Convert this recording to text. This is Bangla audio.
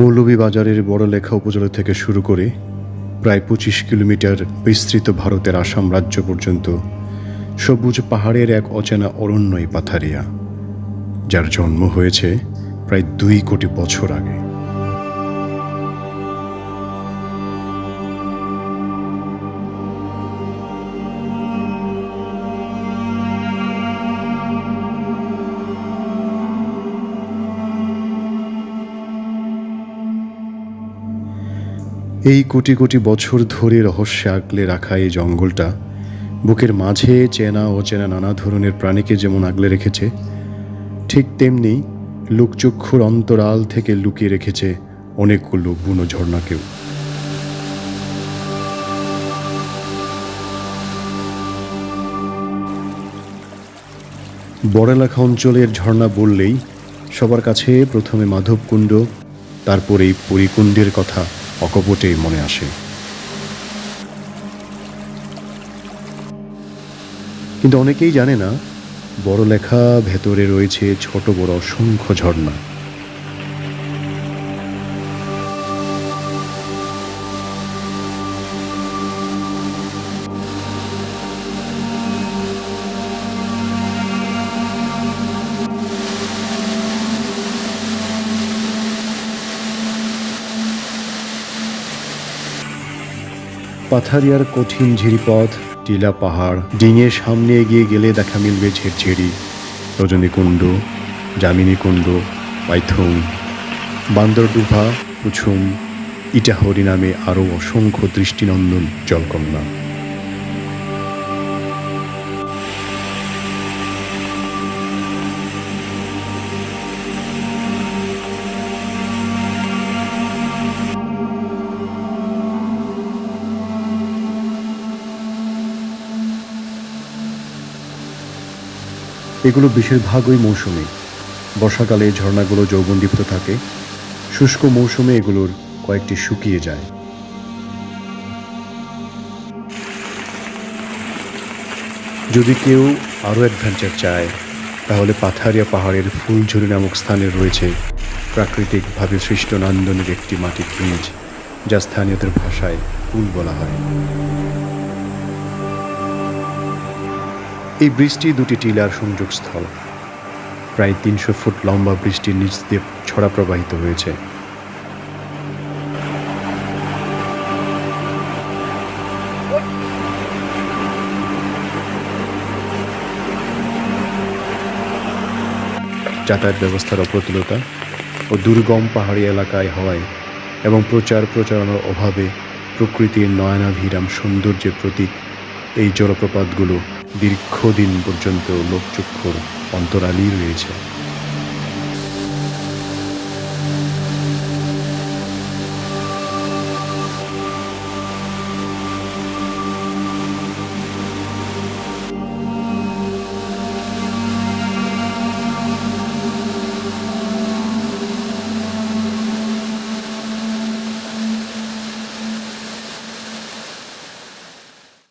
মৌলভীবাজারের বড়লেখা উপজেলা থেকে শুরু করে প্রায় পঁচিশ কিলোমিটার বিস্তৃত ভারতের আসাম রাজ্য পর্যন্ত সবুজ পাহাড়ের এক অচেনা অরণ্যই পাথারিয়া, যার জন্ম হয়েছে প্রায় দুই কোটি বছর আগে। এই কোটি কোটি বছর ধরে রহস্যে আগলে রাখা এই জঙ্গলটা, বুকের মাঝে চেনা অচেনা নানা ধরনের প্রাণীকে যেমন আগলে রেখেছে, ঠিক তেমনি লোকচক্ষুর অন্তরাল থেকে লুকিয়ে রেখেছে অনেকগুলো বুনো ঝর্ণাকেও। বড়েলাখা অঞ্চলের ঝর্ণা বললেই সবার কাছে প্রথমে মাধবকুণ্ড, তারপর এই পরিকুণ্ডের কথা। অকপটেই মনে আসে। কিন্তু অনেকেই জানে না বড় লেখা ভেতরে রয়েছে ছোট বড় অসংখ্য ঝর্ণা। পাথারিয়ার কঠিন ঝিরিপথ, টিলা পাহাড় ডিঙে সামনে এগিয়ে গেলে দেখা মিলবে ঝেরঝেরি। রজনীকুণ্ড, যামিনীকুণ্ড পাইথুম বান্দরডুভা পুছুম ইটাহরি নামে আরও অসংখ্য দৃষ্টিনন্দন জলকন্যা। এগুলো বেশিরভাগই মৌসুমি। বর্ষাকালে ঝর্ণাগুলো যৌবনদীপ্ত থাকে। শুষ্ক মৌসুমে এগুলোর কয়েকটি শুকিয়ে যায়। যদি কেউ আরও অ্যাডভেঞ্চার চায়, তাহলে পাথারিয়া পাহাড়ের ফুলঝুরি নামক স্থানে রয়েছে প্রাকৃতিকভাবে সৃষ্ট নান্দনের একটি মাটির ব্রিজ যা স্থানীয়দের ভাষায় পুল বলা হয়। এই ব্রিজটি দুটি টিলার সংযোগস্থল। প্রায় তিনশো ফুট লম্বা বৃষ্টির নিচ দিয়ে ছড়া প্রবাহিত হয়েছে। যাতায়াত ব্যবস্থার অপ্রতুলতা ও দুর্গম পাহাড়ি এলাকায় হওয়ায় এবং প্রচার প্রচারণার অভাবে প্রকৃতির নয়নাভিরাম সৌন্দর্যের প্রতীক এই জলপ্রপাতগুলো দীর্ঘদিন পর্যন্ত লোকচক্ষুর অন্তরালই রয়েছে।